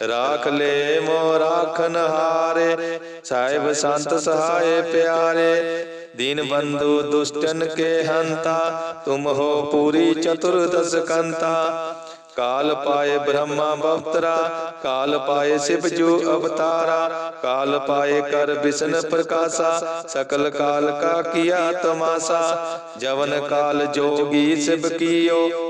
ਰਾਖ ਲੈ ਮੋ ਰਾਖਨ ਹਾਰੇ ਸਾਹਿਬ ਸੰਤ ਸਹਾਏ ਪਿਆਰੇ ਦੀਨ ਬੰਧੂ ਦੁਸ਼ਟਨ ਕੇ ਹੰਤਾ ਤੁਮ ਹੋ ਪੂਰੀ ਚਤੁਰਦਸ ਕੰਤਾ ਕਾਲ ਪਾਏ ਬ੍ਰਹਮਾ ਬਵਤਰਾ ਕਾਲ ਪਾਏ ਸਿਵ ਜੋ ਅਵਤਾਰਾ ਕਾਲ ਪਾਏ ਕਰ ਬਿਸ਼ਨ ਪ੍ਰਕਾਸ਼ਾ ਸਕਲ ਕਾਲ ਕਾ ਕੀਆ ਤਮਾਸਾ ਜਵਨ ਕਾਲ ਜੋਗੀ ਸਿਵ ਕੀਓ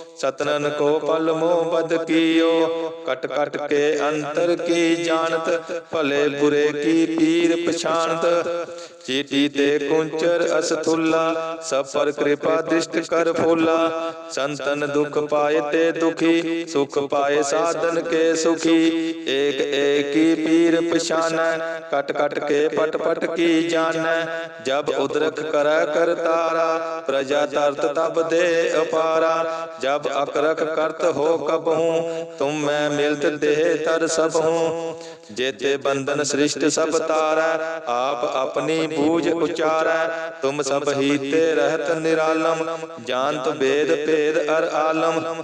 सतनन को पल मोह बद कियो। कट कट के अंतर की जानत भले बुरे की पीर पछानत। चीटी ते कुंचर असथुल्ला, सब पर कृपा दृष्ट कर फूला संतन दुख पाए ते दुखी, सुख पाए साधन के सुखी। एक एक की पीर पछान कट कट के पट पट की जान जब उद्रक कर कर तारा, प्रजा तरत तब दे अपारा। जब ਅਕ ਰਖ ਕਰਤ ਹੋ ਕਬਹੂ, ਤੁਮ ਮੈਂ ਮਿਲਤ ਦੇਹ ਤਰ ਸਭਹੂ। ਜੇਤੇ ਬੰਧਨ ਸ੍ਰਿਸ਼ਟ ਸਭ ਤਾਰੈ, ਆਪ ਆਪਣੀ ਬੂਝ ਉਚਾਰੈ। ਤੁਮ ਸਭ ਹੀ ਤੇ ਰਹਿਤ ਨਿਰਾਲਮ, ਜਾਣਤ ਭੇਦ ਭੇਦ ਅਰ ਆਲਮ।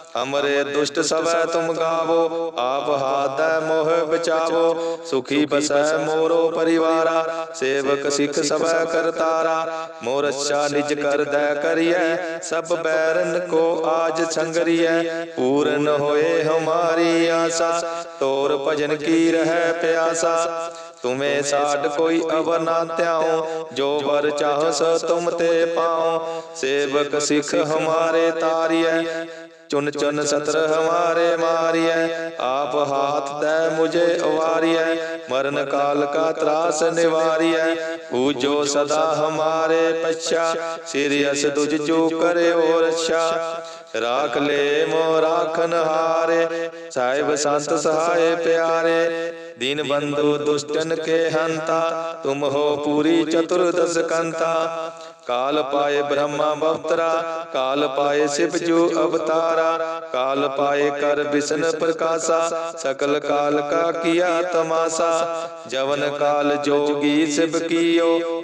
ਅਮਰੇ ਦੁਸ਼ਟ ਸਵੈ ਤੁਮ ਗਾਵੋ, ਆਪ ਹਾਥ ਮੋਹ ਬਚਾਵੋ, ਸੁਖੀ ਬਸੈ ਮੋਰੋ ਪਰਿਵਾਰਾ, ਸੇਵਕ ਸਿਖ ਸਵੈ ਕਰਤਾਰਾ, ਮੋਰ ਅੱਛਾ ਨਿਜ ਕਰ ਕਰੀਐ, ਸਭ ਬੈਰਨ ਕੋ ਆਜ ਸੰਗਰੀਐ, ਪੂਰਨ ਹੋਏ ਹਮਾਰੀ ਆਸਾ, ਤੋਰ ਭਜਨ ਕੀ ਰਹਿ ਪਿਆਸਾ, ਤੁਮੇ ਸਾਡ ਕੋਈ ਅਵਰ ਨਾ ਧਿਆਉ ਜੋ ਵਰ ਚਾਹ ਸੋ ਤੁਮ ਤੇ ਪਾਉ ਸੇਵਕ ਸਿੱਖ ਹਮਾਰੇ ਤਾਰੀਐ ਚੁਨ ਚੁਨ ਸਤਰ ਹਮਾਰੇ ਮਾਰੀਐ। ਆਪ ਹਾਥ ਤੈ ਮੁਝੇ ਉਵਾਰੀਐ ਮਰਨ ਕਾਲ ਕਾ ਤਰਾਸ ਨਿਵਾਰੀਐ। ਪੂਜੋ ਸਦਾ ਹਮਾਰੇ ਪਛਾ। ਸਿਰ ਅਸ ਤੁਝ ਜੋ ਕਰਿਓ ਰਛਾ। ਰਾਖ ਲੈ ਮੋ ਰਾਖਨ ਹਾਰੇ ਸਾਹਿਬ ਸੰਤ ਸਹਾਏ ਪਿਆਰੇ ਦੀਨ ਬੰਧੂ ਦੁਸ਼ਟਨ ਕੇ ਹੰਤਾ ਤੁਮ ਹੋ ਪੂਰੀ ਚਤੁਰਦਸ ਕੰਤਾ ਕਾਲ ਪਾਏ ਬ੍ਰਹਮਾ ਬਵਤਰਾ ਕਾਲ ਪਾਏ ਸਿਵ ਜੋ ਅਵਤਾਰਾ ਕਾਲ ਪਾਏ ਕਰ ਬਿਸ਼ਨ ਪ੍ਰਕਾਸ਼ਾ ਸਕਲ ਕਾਲ ਕਾ ਕੀਆ ਤਮਾਸਾ ਜਵਨ ਕਾਲ ਜੋਗੀ ਸਿਵ ਕੀਓ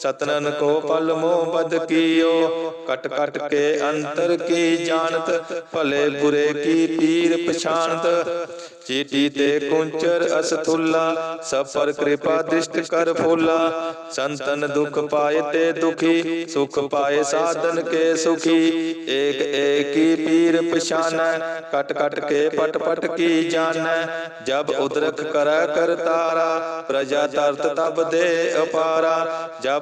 ਸਤਨਨ ਕੋ ਪਲ ਮੋਹ ਬਦ ਕੀਓ ਕਟ ਕਟ ਕੇ ਅੰਤਰ ਕੀ ਜਾਣਤ ਭਲੇ ਬੁਰੇ ਕੀ ਪੀਰ ਪਛਾਨਤ ਚੀਟੀ ਤੇ ਕੁੰਚਰ ਅਸਥੁੱਲਾ ਸਭ ਪਰ ਕਿਰਪਾ ਦ੍ਰਿਸ਼ਟ ਕਰ ਫੁੱਲਾ ਸੰਤਨ ਦੁਖ ਪਾਏ ਤੇ ਦੁਖੀ ਸੁਖ ਪਾਏ ਸਾਧਨ ਕੇ ਸੁਖੀ ਏਕ ਏਕੀ ਪੀਰ ਪਛਾਨੈ ਕਟ ਕਟ ਕੇ ਪਟ ਪਟ ਕੀ ਜਾਣੈ ਜਬ ਉਦਰਕ ਕਰੈ ਕਰਤਾਰਾ ਪ੍ਰਜਾ ਤਰਤ ਤਬ ਦੇ ਅਪਾਰਾ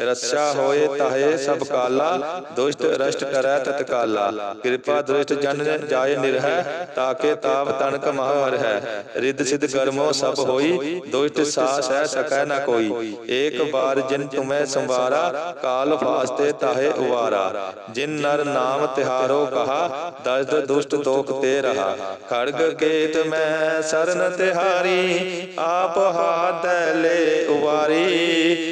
ਰੱਛਾ ਹੋਏ ਤਾਹੇ ਸਭ ਕਾਲਾ, ਦੁਸ਼ਟ ਰਸ਼ਟ ਕਰੈ ਤਤਕਾਲਾ ਕਿਰਪਾ ਦ੍ਰਿਸ਼ਟ ਜਨ ਜਾਏ ਨਿਰਹਿ, ਤਾਕੇ ਤਾਪ ਤਨਕ ਮਹ ਹਰ ਹੈ ਰਿੱਧ ਸਿਧ ਕਰਮੋ ਸਭ ਹੋਈ, ਦੁਸ਼ਟ ਸਾਸ ਹੈ ਸਕੈ ਨਾ ਕੋਈ। ਏਕ ਬਾਰ ਜਿਨ ਤੁਮੈ ਸੰਵਾਰਾ, ਕਾਲ ਫਾਸਤੇ ਤਾਹੇ ਉਵਾਰਾ। ਜਿਨ ਨਰ ਨਾਮ ਤਿਹਾਰੋ ਕਹਾ ਦਰਦ ਦੁਸ਼ਟ ਦੋਖ ਤੇ ਰਹਾ। ਖੜਗ ਕੇਤ ਮੈਂ ਸਰਨ ਤਿਹਾਰੀ, ਆਪ ਹਾਥ ਲੈ ਉਵਾਰੀ।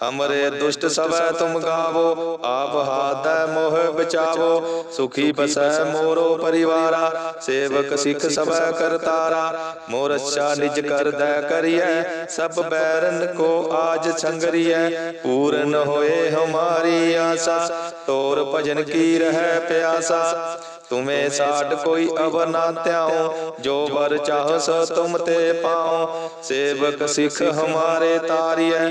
ਅਮਰੇ ਦੁਸ਼ਟ ਸਭੈ ਤੁਮ ਗਾਵੋ, ਆਪ ਹਾਥੈ ਮੋਹ ਬਚਾਵੋ। ਸੁਖੀ ਬਸੈ ਮੋਰੋ ਪਰਿਵਾਰਾ, ਸੇਵਕ ਸਿੱਖ ਸਭੈ ਕਰਤਾਰਾ। ਮੋਰ ਅੱਛਾ ਨਿਜ ਕਰਦੈ ਕਰੀਐ, ਸਭ ਬੈਰਨ ਕੋ ਆਜ ਸੰਗਰੀਐ। ਪੂਰਨ ਹੋਏ ਹਮਾਰੀ ਆਸਾ, ਤੋਰ ਭਜਨ ਕੀ ਰਹਿ ਪਿਆਸਾ। ਤੁਮੇ ਸਾਡ ਕੋਈ ਅਵਰ ਨਾ ਧਿਆਉ ਜੋ ਵਰ ਚਾਹ ਸੋ ਤੁਮ ਤੇ ਪਾਉ ਸੇਵਕ ਸਿੱਖ ਹਮਾਰੇ ਤਾਰੀਐ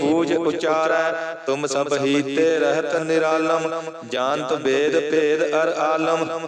ਬੂਝ ਉਚਾਰੈ ਤੁਮ ਸਭ ਹੀਤੇ ਰਹਿਤ ਨਿਰਾਲਮ ਜਾਣਤ ਵੇਦ ਭੇਦ ਅਰ ਆਲਮ।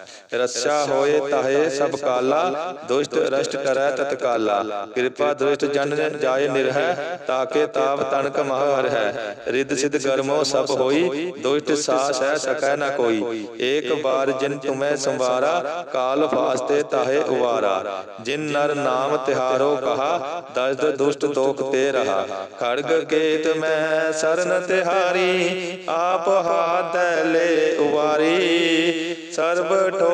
ਰਸਾ ਹੋਏ ਤਾਹੇ ਸਭ ਕਾਲਾ, ਦੁਸ਼ਟ ਰਸ਼ਟ ਕਰੈ ਤਤਕਾਲਾ ਕਿਰਪਾ ਦ੍ਰਿਸ਼ਟ ਜਨ ਜਾਏ ਨਿਰਹਿ, ਤਾਕੇ ਤਾਪ ਤਨਕ ਮਹ ਹਰ ਹੈ ਰਿੱਧ ਸਿਧ ਗਰਮੋ ਸਭ ਹੋਈ, ਦੁਸ਼ਟ ਸਾਸ ਹੈ ਸਕੈ ਨ ਕੋਈ। ਏਕ ਬਾਰ ਜਿਨ ਤੁਮੈ ਸੰਵਾਰਾ, ਕਾਲ ਫਾਸਤੇ ਤਾਹੇ ਉਵਾਰਾ। ਜਿਨ ਨਰ ਨਾਮ ਤਿਹਾਰੋ ਕਹਾ, ਦਸਦ ਦੁਸ਼ਟ ਤੋਖ ਤੇ ਰਹਾ। ਖੜਗ ਕੇਤ ਮੈਂ ਸਰਨ ਤਿਹਾਰੀ, ਆਪ ਹਾਥ ਲੈ ਉਵਾਰੀ। ਸਰਬ